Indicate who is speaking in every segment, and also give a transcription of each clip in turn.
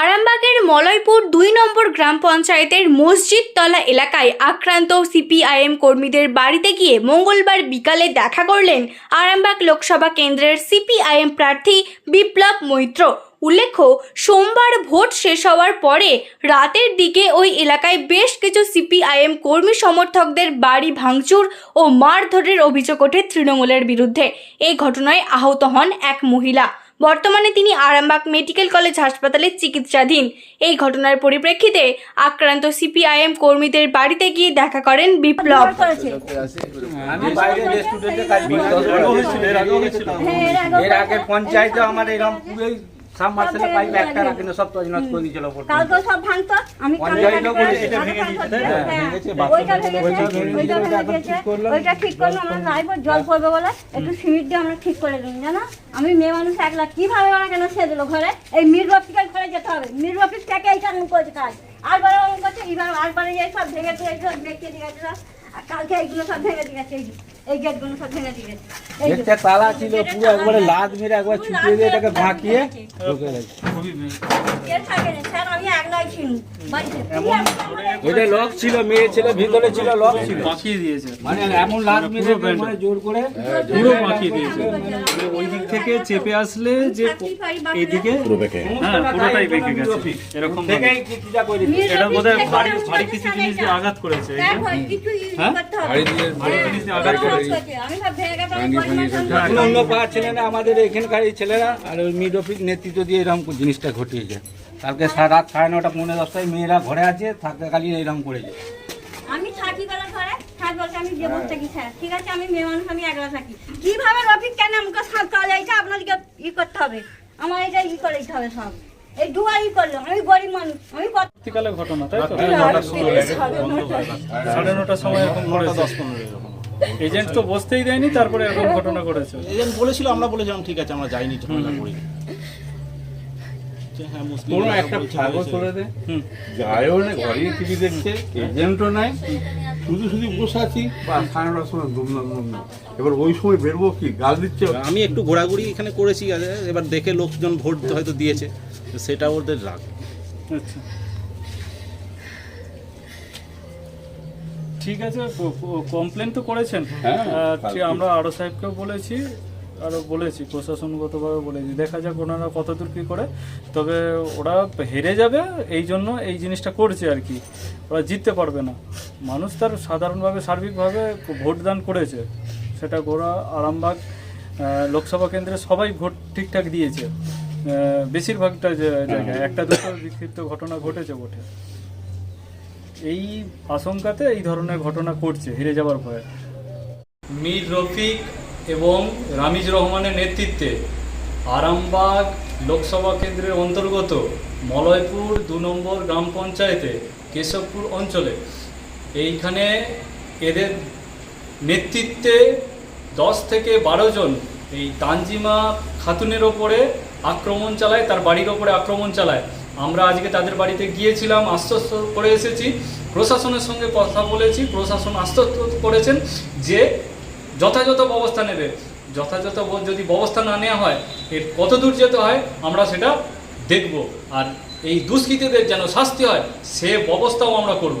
Speaker 1: আরামবাগের মলয়পুর দুই নম্বর গ্রাম পঞ্চায়েতের মসজিদ তলা এলাকায় আক্রান্ত সিপিআইএম কর্মীদের বাড়িতে গিয়ে মঙ্গলবার বিকালে দেখা করলেন আরামবাগ লোকসভা কেন্দ্রের সিপিআইএম প্রার্থী বিপ্লব মৈত্র। উল্লেখ্য, সোমবার ভোট শেষ হওয়ার পরে রাতের দিকে ওই এলাকায় বেশ কিছু সিপিআইএম কর্মী সমর্থকদের বাড়ি ভাঙচুর ও মারধরের অভিযোগ ওঠে তৃণমূলের বিরুদ্ধে। এই ঘটনায় আহত হন এক মহিলা। বর্তমানে তিনি আরামবাগ মেডিকেল কলেজ হাসপাতালে চিকিৎসাধীন। এই ঘটনার পরিপ্রেক্ষিতে আক্রান্ত সিপিআইএম কর্মীদের বাড়িতে গিয়ে দেখা করেন বিপ্লব।
Speaker 2: সাবমার্সেলে পাইপ একটা না কিন্তু সব তজনজ করে দিয়েছিল থেকে।
Speaker 3: কালকে সব ভাঙতো। আমি কালকে কালকে এটা ভেঙে দিয়েছে। তাই তো?
Speaker 2: হ্যাঁ, ভেঙেছে,
Speaker 3: ওইটা ভেঙেছে, ওইটা ভেঙে ওইটা ঠিক করল আমরা লাইভ জল পড়বে বলে। একটু সিমেন্ট দিয়ে আমরা ঠিক করে দিন জানো? আমি মেয়ে মানুষ একলা কীভাবে ওরা কেন সে দিল ঘরে? এই মির অফিসের ঘরে যেতে হবে। মির অফিস থেকে এইটা আমি করেছে কাজ। আরবার আমি করছে এবার আরবারে যাই সব ভেঙে দিয়ে সব দেখতে দিয়ে আর কালকে এইগুলো সব ভেঙে দিয়ে গেছে এই গেটগুলো সব ভেঙে।
Speaker 2: গেটটা তালা ছিল পুরো একবারে লাদ মেরে একবার ছুটিয়ে দিয়ে এটাকে ঢাকিয়ে ঢুকে লক ছিল মেয়ে ছিল ভিতরে ছিল লক ছিল।
Speaker 4: পাঠিয়ে দিয়েছে।
Speaker 2: মানে এমন লাদ মেরে মানে জোর করে
Speaker 4: পুরো পাঠিয়ে দিয়েছে। ওই দিক থেকে চেপে আসলে যে এইদিকে হ্যাঁ পুরোটাই বেঁকে গেছে। এরকম। এটা বোধহয় ভারী ভারী কিছু জিনিস দিয়ে আঘাত করেছে হ্যাঁ? ভারী জিনিস দিয়ে আঘাত করেছে।
Speaker 2: এখন অন্য পাড়ার ছেলেরা আমাদের এখানকার এই ছেলেরা আর ওই মিড অফিস নেতৃত্ব দিয়ে এরকম জিনিসটা ঘটিয়েছে। কালকে সারা রাত সাড়ে নটা পৌনে দশটায় মেয়েরা ঘরে আছে এরকম করেছে।
Speaker 3: আমি থাকি বেলা ঘরে স্যার বলছে আমি যে বলতে কি স্যার ঠিক আছে আমি মেয়ে মানুষ আমি একলা থাকি। কীভাবে রফিক কেন আমাকে সাত কাজ এইটা আপনাদেরকে ই করতে হবে। আমার এটা ই করে দিতে হবে সব। এই দুয়া ই করল আমি গরিব মানুষ আমি
Speaker 4: ঘটনা তাই তো? সাড়ে নটার সময় এরকম। করেছে এজেন্ট তো বসতেই দেয়নি তারপরে এরকম ঘটনা করেছে
Speaker 5: এজেন্ট বলেছিল আমরা বলেছিলাম ঠিক আছে আমরা যাইনি ঝামেলা হ্যাঁ
Speaker 6: কোনো একটা দে। টিভি দেখছে এজেন্টও নাই। শুধু শুধু বসে আছি। সাড়ে নটার সময় এবার ওই সময় বেরবো কি? গাল দিচ্ছে?
Speaker 5: আমি একটু ঘোরাঘুরি এখানে করেছি এবার দেখে লোকজন ভোট হয়তো দিয়েছে তো সেটা ওদের রাগ।
Speaker 4: আচ্ছা। ঠিক আছে কমপ্লেন তো করেছেন।
Speaker 6: হ্যাঁ,
Speaker 4: আমরা আরও সাহেবকেও বলেছি আরও বলেছি প্রশাসনগতভাবে বলেছি। দেখা যাক ওনারা কতদূর কি করে। তবে ওরা হেরে যাবে এই জন্য এই জিনিসটা করছে আর কি। ওরা জিততে পারবে না। মানুষ তার সাধারণভাবে সার্বিকভাবে ভোট দান করেছে। সেটা গোড়া আরামবাগ লোকসভা কেন্দ্রে সবাই ভোট ঠিকঠাক দিয়েছে। বেশিরভাগটা যে- জায়গায় একটা দুটো বিক্ষিপ্ত ঘটনা ঘটেছে ভোটে এই আশঙ্কাতে এই ধরনের ঘটনা ঘটছে, হেরে যাওয়ার ভয়ে। মীর রফিক এবং রামিজ রহমানের নেতৃত্বে আরামবাগ লোকসভা কেন্দ্রের অন্তর্গত মলয়পুর দু নম্বর গ্রাম পঞ্চায়েতে কেশবপুর অঞ্চলে। এইখানে এদের নেতৃত্বে দশ থেকে বারো জন এই তানজিমা খাতুনের ওপরে আক্রমণ চালায়, তার বাড়ির ওপরে আক্রমণ চালায়। আমরা আজকে তাদের বাড়িতে গিয়েছিলাম, আশ্বস্ত করে এসেছি। প্রশাসনের সঙ্গে কথা বলেছি, প্রশাসন আশ্বস্ত করেছেন যে যথাযথ ব্যবস্থা নেবে। যথাযথ যদি ব্যবস্থা না নেওয়া হয়, এর কত দূর যেতে হয়, আমরা সেটা দেখব। আর এই দুষ্কৃতীদের যেন শাস্তি হয়, সে ব্যবস্থাও আমরা করব।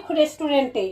Speaker 7: মৈখ রেস্টুরেন্টে